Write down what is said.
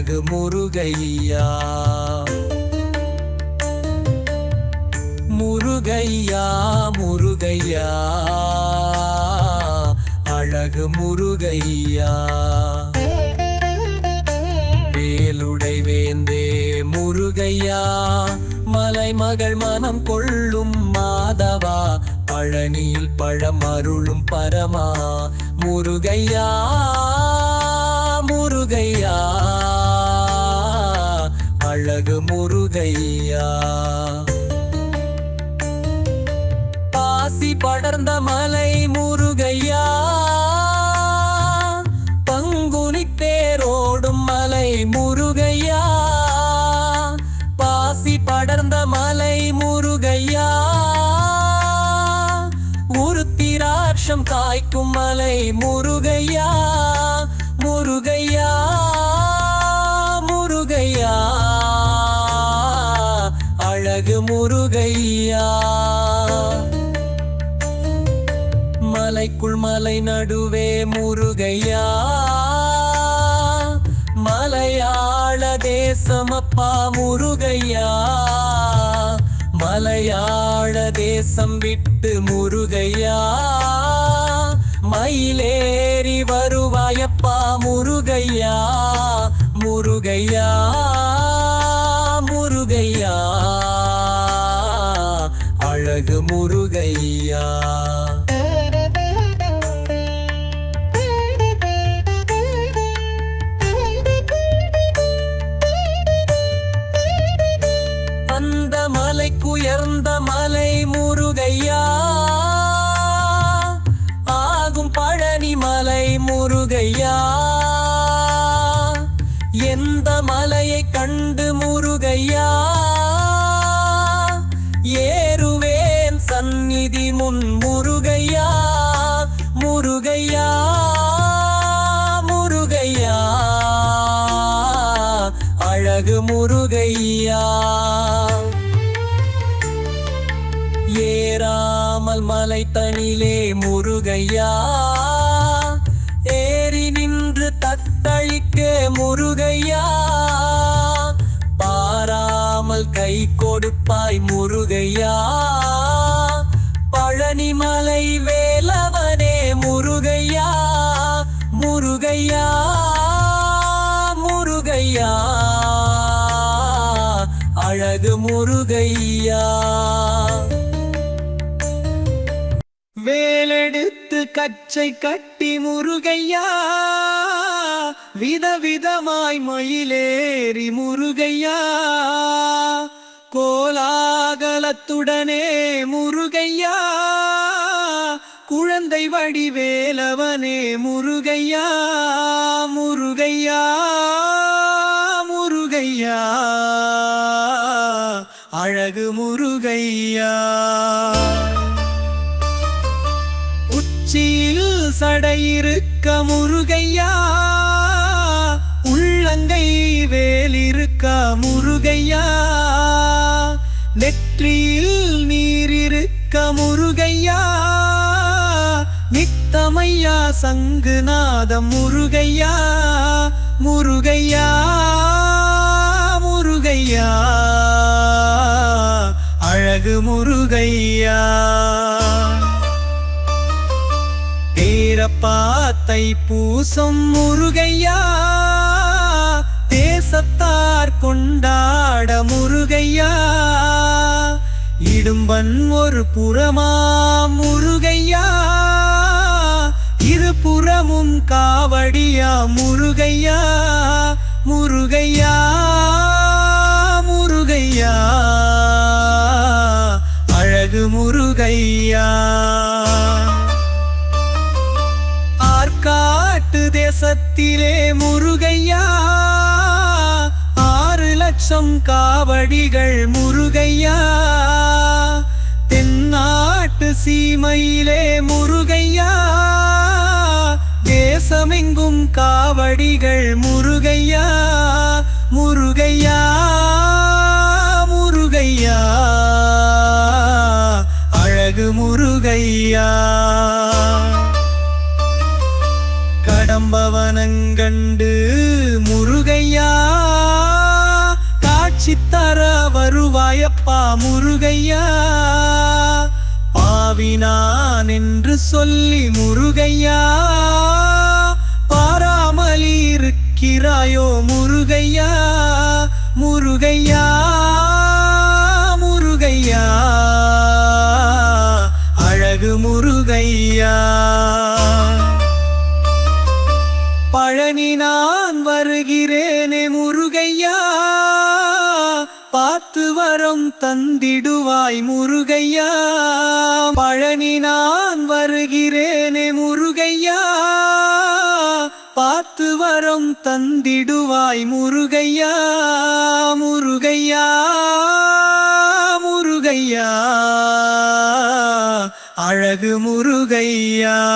அழகு முருகையா? முருகையா முருகையா? அழகு முருகையா? வேலுடை வேந்தே முருகையா? மலைமகள் மனம் கொள்ளும் மாதவா? பழனியில் பழம் அருளும் பரமா? முருகையா முருகையா? அழகு முருகையா. பாசி படர்ந்த மலை முருகையா. பங்குனி தேரோடும் மலை முருகையா. பாசி படர்ந்த மலை முருகையா. உருத்திராட்சம் காய்க்கும் மலை முருகையா. முருகையா. அழகு முருகையா? மலைக்குள் மலை நடுவே முருகையா? மலையாள தேசமப்பா முருகையா? மலையாள தேசம் விட்டு முருகையா? மயிலேறி வருவாயப்பா முருகையா? முருகையா? அழகு முருகையா? அந்த மலைக்குயர்ந்த மலை முருகையா? ஆகும் பழனி மலை முருகையா? எந்த மலையை கண்டு முருகையா? அழகு முருகையா. ஏறாமல் மலை தனிலே முருகையா. ஏறி நின்று தத்தளிக்க முருகையா. பாராமல் கை கொடுப்பாய் முருகையா. முருகையா. வேலெடுத்து கச்சை கட்டி முருகையா. விதவிதமாய் மயிலேறி முருகையா. கோலாகலத்துடனே முருகையா. குழந்தை வடிவேலவனே முருகையா. முருகையா முருகையா. அழகு முருகையா. உச்சியில் சடையிருக்க முருகையா. உள்ளங்கை வேலிருக்க முருகையா. நெற்றியில் நீரிருக்க முருகையா. நித்தமையா சங்குநாத முருகையா. முருகையா. முருகையா அழகு முருகையா. தேரப்பாத்தை பூசம் முருகையா தேசத்தார் கொண்டாட முருகையா. இடும்பன் ஒரு புறமா முருகையா இருபுறமும் காவடியா முருகையா முருகையா முருகையா. தேசத்திலே முருகையா ஆறு லட்சம் காவடிகள் முருகையா. தென்னாட்டு சீமையிலே முருகையா தேசமெங்கும் காவடிகள் முருகையா. முருகையா முருகையா அழகு முருகையா. முருகையா? பாவினான் என்று சொல்லி முருகையா? பாராமல் இருக்கிறாயோ முருகையா? முருகையா முருகையா? அழகு முருகையா? பழனி நான் வருகிறேனே முரு காத்து வரம் தந்திடுவாய் முருகையா. பழனி நான் வருகிறேனே முருகையா. பார்த்து வரம் தந்திடுவாய் முருகையா. முருகையா முருகையா. அழகு முருகையா.